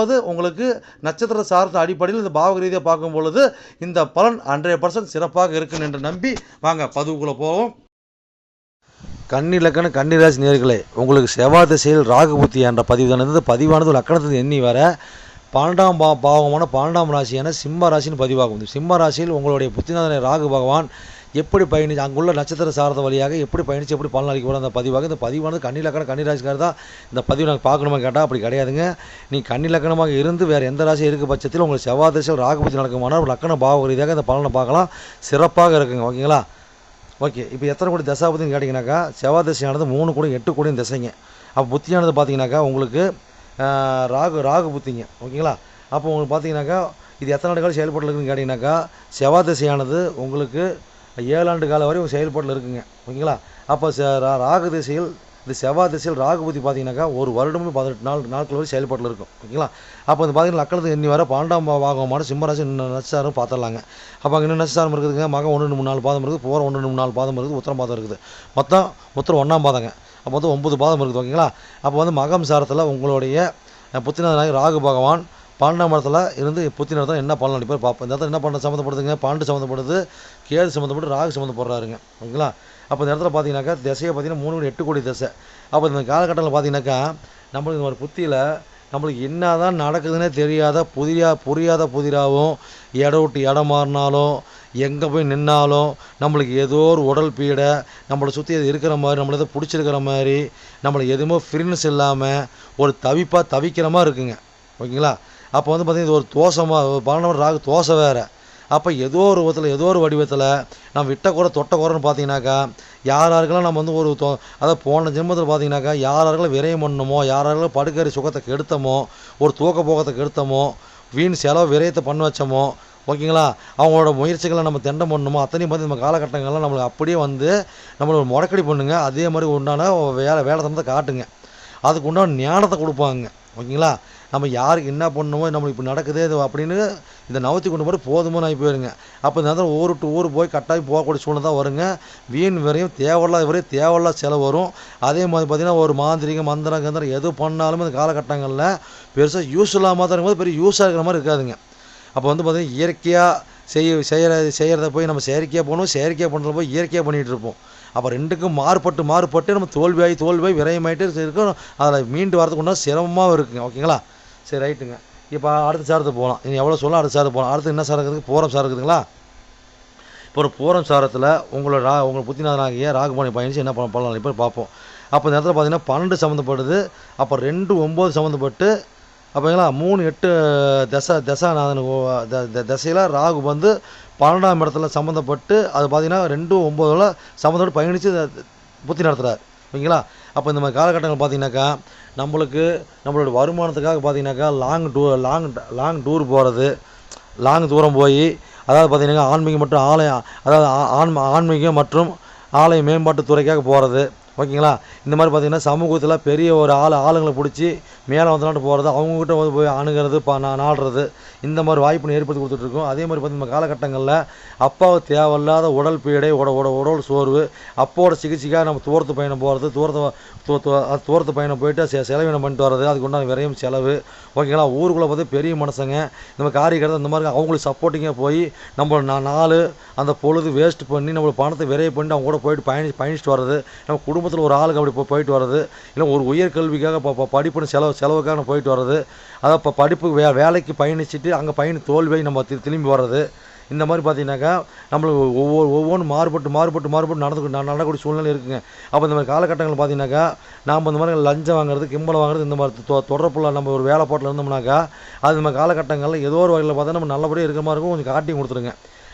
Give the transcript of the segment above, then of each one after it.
ரெண்டாவது உங்களுக்கு நட்சத்திர சார்ந்த அடிப்படையில் இந்த பாவக ரீதியாக பார்க்கும் பொழுது இந்த பலன் ஹண்ட்ரட் பர்சன்ட் சிறப்பாக இருக்கும் என்று நம்பி வாங்க பதிவுக்குள்ளே போவோம். கன்னி லக்கண கன்னிராசி நேர்களே உங்களுக்கு செவ்வாய் திசையில் ராகு புத்தி என்ற பதிவு தானது பதிவானது லக்கணத்தில் எண்ணி வர பன்னெண்டாம் பா பாவகமான பன்னெண்டாம் ராசியான சிம்ம ராசின்னு பதிவாகும். சிம்ம ராசியில் உங்களுடைய புத்திநாதனை ராகு பகவான் எப்படி பயணிச்சு அங்குள்ள நட்சத்திர சாரத வழியாக எப்படி பயணித்து எப்படி பலனாளிக்கு அளிக்க போகிற அந்த பதிவாக இந்த பதிவானது கன்னி லக்கண கன்னிராசிக்கார் தான் இந்த பதிவு நாங்கள் பார்க்கணுமா கேட்டால் அப்படி கிடையாதுங்க. நீ கண்ணி லக்கணமாக இருந்து வேறு எந்த ராசி இருக்க பட்சத்தில் உங்களுக்கு செவ்வாய் திசையில் ராகு புத்தி நடக்குமானால் லக்கண பாவ ரீதியாக இந்த பலனை பார்க்கலாம். சிறப்பாக இருக்குங்க. ஓகேங்களா? ஓகே. இப்போ எத்தனை கோடி தசாபதின்னு கேட்டிங்கனாக்கா செவ்வாய் திசையானது மூணு கோடி எட்டு கோடி திசைங்க. அப்போ புத்தியானது பார்த்தீங்கன்னாக்கா உங்களுக்கு ராகு ராகு புத்திங்க. ஓகேங்களா? அப்போ உங்களுக்கு பார்த்தீங்கன்னாக்கா இது எத்தனை நாடுகள் செயல்பட்டுருக்குன்னு இருக்குன்னு கேட்டிங்கனாக்கா செவ்வாய் திசையானது உங்களுக்கு ஏழு ஆண்டு காலம் வரை செயல்பாட்டில் இருக்குங்க. ஓகேங்களா? அப்போ ராகு திசையில் இந்த செவ்வாய் திசையில் ராகுபதி பார்த்தீங்கன்னாக்கா ஒரு வருடமும் பதினெட்டு நாள் நாட்கள் வரை செயல்பாட்டில் இருக்கும். ஓகேங்களா? அப்போ வந்து பார்த்தீங்கன்னா லக்கணத்துக்கு இன்னி வர பன்னெண்டாம் பாகமான சிம்மராசி இன்னும் நட்சத்திரம் பார்த்துடலாங்க அப்போ அங்கே என்ன நட்சத்திரம் இருக்குதுங்க? மகம் ஒன்று மூணு நாலு பாதம் இருக்குது. போகிற ஒன்று மூணு நாலு பாதம் இருக்குது. உத்தரம் பாதம் இருக்குது. மொத்தம் உத்தரம் ஒன்றாம் பாதங்க. அப்போ வந்து ஒன்பது பாதம் இருக்குது. ஓகேங்களா? அப்போ வந்து மகம் சாரத்தில் உங்களுடைய அஹ், ராகு பகவான் பன்னெண்டாம் இடத்துல இருந்து புத்தி நடத்தம் என்ன பலன் அடிப்பார் பார்ப்போம் இந்த இடத்துல என்ன பண்ண சம்மந்தப்படுதுங்க? பாண்டு சம்மந்தப்படுது கேது சம்மந்தப்பட்டு ராகு சம்மந்தப்படுறாருங்க. ஓகேங்களா? அப்போ இந்த இடத்துல பார்த்தீங்கன்னாக்கா திசையை பார்த்தீங்கன்னா மூணு கோடி எட்டு கோடி திசை. அப்போ இந்த காலகட்டத்தில் பார்த்தீங்கன்னாக்கா நம்மளுக்கு இந்த ஒரு புத்தியில் நம்மளுக்கு என்ன தான் நடக்குதுன்னே தெரியாத புதியா புரியாத புதிராகவும் இடம் விட்டு இடம் மாறினாலும் எங்கே போய் நின்னாலும் நம்மளுக்கு ஏதோ ஒரு உடல் பீடை நம்மளை சுற்றி அது இருக்கிற மாதிரி நம்மளை எதோ பிடிச்சிருக்கிற மாதிரி நம்மளுக்கு எதுவுமே ஃப்ரீனஸ் இல்லாமல் ஒரு தவிப்பாக தவிக்கிற மாதிரி இருக்குங்க. ஓகேங்களா? அப்போ வந்து பார்த்திங்கன்னா இது ஒரு தோசமாக ஒரு பன்னெண்டு ராகு தோசை வேறு. அப்போ ஏதோ ஒரு விதத்தில் ஏதோ ஒரு வடிவத்தில் நம்ம விட்ட குறை தொட்ட குறைன்னு பார்த்தீங்கன்னாக்கா யார் யாருக்கெல்லாம் நம்ம வந்து ஒரு தோ அதாவது போன ஜென்மத்தில் பார்த்தீங்கன்னாக்கா யார் யாருக்கெல்லாம் விரயம் பண்ணணுமோ யார் யாருக்கெல்லாம் படுக்கறி சுகத்தை கெடுத்தமோ ஒரு தூக்க போகத்தை கெடுத்தமோ வீண் செலவு விரயத்தை பண்ண வச்சோமோ ஓகேங்களா? அவங்களோட முயற்சிகளை நம்ம தெண்டம் பண்ணணுமோ அத்தனையும் பார்த்து நம்ம காலகட்டங்கள்லாம் நம்மளுக்கு அப்படியே வந்து நம்மளை முடக்கடி பண்ணுங்க. அதே மாதிரி உண்டான வேலை வேலை தந்தத்தை காட்டுங்க. அதுக்கு உண்டான ஞானத்தை கொடுப்பாங்க. ஓகேங்களா? நம்ம யாருக்கு என்ன பண்ணணுமோ நம்மளுக்கு இப்போ நடக்குதே இது அப்படின்னு இதை நவத்தி கொண்டு போய் போதுமோ ஆகி போயிருங்க அப்போ இந்த நேரத்தில் ஊர் விட்டு ஊர் போய் கட்டாயம் போகக்கூடிய சூழ்நிலை தான் வருங்க. வீண் வரையும் தேவையில்லாத வரையும் தேவையில்லாத செலவு வரும். அதே மாதிரி பார்த்திங்கன்னா ஒரு மாந்திரிகம் மந்திரம் கந்திரம் எது பண்ணாலும் இந்த காலகட்டங்களில் பெருசாக யூஸ் இல்லாமல் தான் இருக்கும்போது பெரிய யூஸாக இருக்கிற மாதிரி இருக்காதுங்க. அப்போ வந்து பார்த்திங்கன்னா இயற்கையாக செய்ய செய்கிற செய்கிறத போய் நம்ம செயற்கையாக போகணும் செயற்கையாக பண்ணுறத போய் இயற்கையாக பண்ணிகிட்டு இருப்போம். அப்போ ரெண்டுக்கும் மாறுபட்டு மாறுபட்டு நம்ம தோல்வியாகி தோல்வியாகி விரயமாயிட்டு இருக்கும். அதில் மீண்டு வரதுக்கு ஒன்றா சிரமமாக இருக்குங்க. ஓகேங்களா? சரி ரைட்டுங்க. இப்போ அடுத்த சாரத்துக்கு போகலாம் நீங்கள் எவ்வளோ சொல்லலாம் அடுத்த சாரத்துக்கு போகலாம் அடுத்து என்ன சாரம் இருக்குது பூரம் சாரம் இருக்குதுங்களா? இப்போ ஒரு பூரம் சாரத்தில் உங்களோட ரா உங்கள் புத்திநாதனாகிய ராகுபாணி பயணிச்சு என்ன பண்ண பண்ணலாம்? இப்போ பார்ப்போம். அப்போ இந்த இடத்துல பார்த்தீங்கன்னா பன்னெண்டு சம்மந்தப்படுது அப்போ ரெண்டு ஒம்பது சம்மந்தப்பட்டு அப்போங்களா மூணு எட்டு தசை தசாநாதன் தசையில் ராகு வந்து பன்னெண்டாம் இடத்துல சம்மந்தப்பட்டு அது பார்த்தீங்கன்னா ரெண்டு ஒம்பதில் சம்மந்தப்பட்டு பயணித்து புத்தி நடத்துகிறார் ஓகேங்களா? அப்போ இந்த மாதிரி காலகட்டங்கள் பார்த்தீங்கன்னாக்கா நம்மளுக்கு நம்மளோட வருமானத்துக்காக பார்த்தீங்கன்னாக்கா long to long long tour போகிறது லாங் தூரம் போய் அதாவது பார்த்தீங்கன்னா ஆன்மீகம் மற்றும் ஆலயம் அதாவது ஆன்ம ஆன்மீகம் மற்றும் ஆலய மேம்பாட்டுத்துறைக்காக போகிறது ஓகேங்களா? இந்த மாதிரி பார்த்தீங்கன்னா சமூகத்தில் பெரிய ஒரு ஆள் ஆளுங்களை பிடிச்சி மேலே வந்துட்டு போகிறது அவங்கக்கிட்ட வந்து போய் அணுகிறது பா நான் நாடுறது இந்த மாதிரி வாய்ப்பு ஏற்படுத்தி கொடுத்துட்ருக்கோம். அதே மாதிரி பார்த்தீங்கன்னா காலகட்டங்களில் அப்பாவுக்கு தேவையில்லாத உடல் பீடை உட உட உடல் சோர்வு அப்போட சிகிச்சைக்காக நம்ம தூரத்து பயணம் போகிறது தூரத்தை தூ தூ- தூரத்து பயணம் போயிட்டு செ செலவினம் பண்ணிட்டு வர்றது அதுக்கு உண்டான விரையும் செலவு. ஓகேங்களா? ஊருக்குள்ளே பார்த்து பெரிய மனுஷங்க. இந்த மாதிரி காரியக்கிறது இந்த மாதிரி அவங்களுக்கு சப்போர்ட்டிங்காக போய் நம்ம நான் நாலு அந்த பொழுது வேஸ்ட் பண்ணி நம்ம பணத்தை விரைய பண்ணி அவங்க கூட போயிட்டு பயணி பயணிச்சுட்டு வர்றது நம்ம குடும்பத்தில் ஒரு ஆளுக்கு அப்படி போயிட்டு வர்றது இல்லை ஒரு உயர்கல்விக்காக இப்போ படிப்புன்னு செலவு செலவுக்காக போயிட்டு வர்றது அதாவது இப்போ படிப்பு வே வேலைக்கு பயணிச்சுட்டு அங்கே பயணி தோல்வியை நம்ம திரும்பி வர்றது இந்த மாதிரி பார்த்தீங்கன்னாக்கா நம்மளுக்கு ஒவ்வொரு ஒவ்வொன்றும் மாறுபட்டு மாறுபட்டு மாறுபட்டு நடந்து ந- நடக்கக்கூடிய சூழ்நிலை இருக்குங்க. அப்போ இந்த மாதிரி காலகட்டங்கள் பார்த்தீங்கன்னாக்கா நாம் இந்த மாதிரி லஞ்சம் வாங்குறது கிம்பளம் வாங்குறது இந்த மாதிரி தொ தொடர்புள்ள நம்ம ஒரு வேலை போட்டில் இருந்தோம்னாக்கா அது நம்ம காலகட்டங்களில் ஏதோ ஒரு வகையில் பார்த்தா நம்ம நல்லபடியாக இருக்கிற மாதிரி இருக்கும் கொஞ்சம் காட்டியும் கொடுத்துருங்க.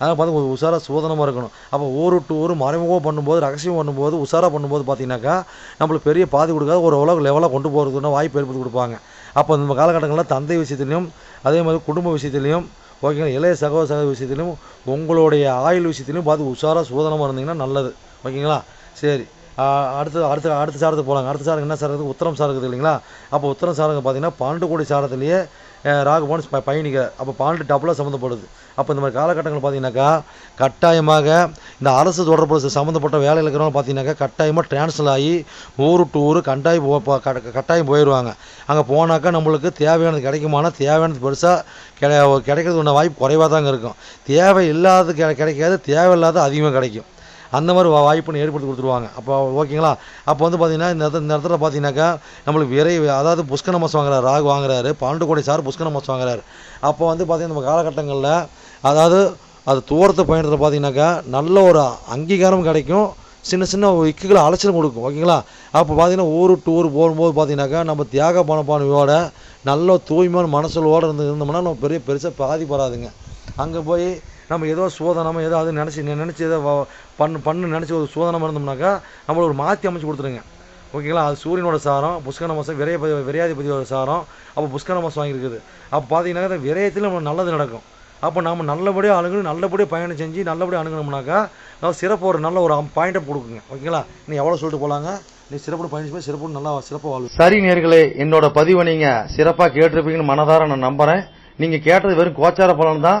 அதனால் பார்த்து கொஞ்சம் உஷாராக சோதனமாக இருக்கணும். அப்போ ஊர் விட்டு ஊர் மறைமுகம் பண்ணும்போது ரகசியம் பண்ணும்போது உஷாராக பண்ணும்போது பார்த்தீங்கன்னாக்கா நம்மளுக்கு பெரிய பாதி கொடுக்காத ஒரு உலக லெவலாக கொண்டு போகிறதுக்குன்னா வாய்ப்பு ஏற்படுத்தி கொடுப்பாங்க. அப்போ நம்ம காலகட்டங்களில் தந்தை விஷயத்துலையும் அதே மாதிரி குடும்ப விஷயத்துலையும் ஓகேங்களா? இளைய சகோதர சகோதரி விஷயத்துலையும் உங்களுடைய ஆயுள் விஷயத்துலையும் பார்த்து உஷாராக சோதனமாக இருந்தீங்கன்னா நல்லது. ஓகேங்களா? சரி. அடுத்து அடுத்த அடுத்த சாரத்துக்கு போகலாங்க அடுத்த சாரங்க என்ன சார் இருக்குது? உத்தரம் சார் இருக்குது இல்லைங்களா? அப்போ உத்தரம் சாரங்க பார்த்தீங்கன்னா பன்னெண்டு கோடி சாரத்துலேயே அஹ் ப- பயணிக்க அப்போ பன்னெண்டு டபுளாக சம்மந்தப்படுது. அப்போ இந்த மாதிரி காலகட்டங்கள் பார்த்தீங்கன்னாக்கா கட்டாயமாக இந்த அரசு தொடர்பு சம்மந்தப்பட்ட வேலையில் இருக்கிறவங்க பார்த்தீங்கன்னாக்கா கட்டாயமாக டிரான்ஸ்ஃபர் ஆகி ஊரு டு ஊர் கட்டாயம் போ கட்டாயம் போயிடுவாங்க. அங்கே போனாக்கா நம்மளுக்கு தேவையானது கிடைக்குமானா தேவையானது பெருசாக கிடை கிடைக்கிறது ஒன்று வாய்ப்பு குறைவாக தாங்க இருக்கும். தேவை இல்லாதது கிடைக்காது தேவையில்லாத அதிகமாக கிடைக்கும். அந்த மாதிரி வாய்ப்புன்னு ஏற்படுத்தி கொடுத்துருவாங்க. அப்போ ஓகேங்களா? அப்போ வந்து பார்த்தீங்கன்னா இந்த இடத்துல இந்த இடத்துல பார்த்தீங்கன்னாக்கா நம்மளுக்கு விரை அதாவது புஷ்கன மாதம் வாங்குறாரு ராகு வாங்குறாரு பன்னெண்டு கோடி சார் புஷ்கண மாதம் வாங்குறாரு. அப்போ வந்து பார்த்தீங்கன்னா நம்ம காலகட்டங்களில் அதாவது அது தூரத்தை பயணத்தில் பார்த்தீங்கன்னாக்கா நல்ல ஒரு அங்கீகாரம் கிடைக்கும். சின்ன சின்ன இக்குகளை அலைச்சல் கொடுக்கும் ஓகேங்களா? அப்போ பார்த்தீங்கன்னா ஊர் டூர் போகும்போது பார்த்தீங்கன்னாக்கா நம்ம தியாக பணப்பானையோட நல்ல தூய்மையான மனசலோடு இருந்து இருந்தோம்னா நம்ம பெரிய பெருசாக பாதிப்படாதுங்க அங்கே போய் நம்ம ஏதோ சோதனமாக ஏதோ அது நினச்சி நினச்சி ஏதோ பண்ணு பண்ணு நினச்சி ஒரு சோதனமாக இருந்தோம்னாக்கா நம்மளை ஒரு மாற்றி அமைச்சு கொடுத்துருங்க. ஓகேங்களா? அது சூரியனோட சாரம் புஷ்கர மாதம் விரைய விரையாதிபதியோட சாரம் அப்போ புஷ்கர மாதம் வாங்கியிருக்குது. அப்போ பார்த்தீங்கன்னாக்கா விரயத்தில் நம்ம நல்லது நடக்கும். அப்போ நம்ம நல்லபடியாக அணுகணும் நல்லபடியாக பயணம் செஞ்சு நல்லபடியாக அணுகணும்னாக்கா நம்ம சிறப்பு ஒரு நல்ல ஒரு பாயிண்ட்டை கொடுக்குங்க. ஓகேங்களா? நீ எவ்வளோ சொல்லிட்டு போகலாங்க நீ சிறப்பு பயணிச்சு போய் சிறப்பு நல்லா சிறப்பாக வாழ்வு. சரி நேர்களே என்னோட பதிவை நீங்கள் சிறப்பாக கேட்டிருப்பீங்கன்னு மனதார நான் நம்புகிறேன் நீங்கள் கேட்டது வெறும் கோச்சார பலன் தான்.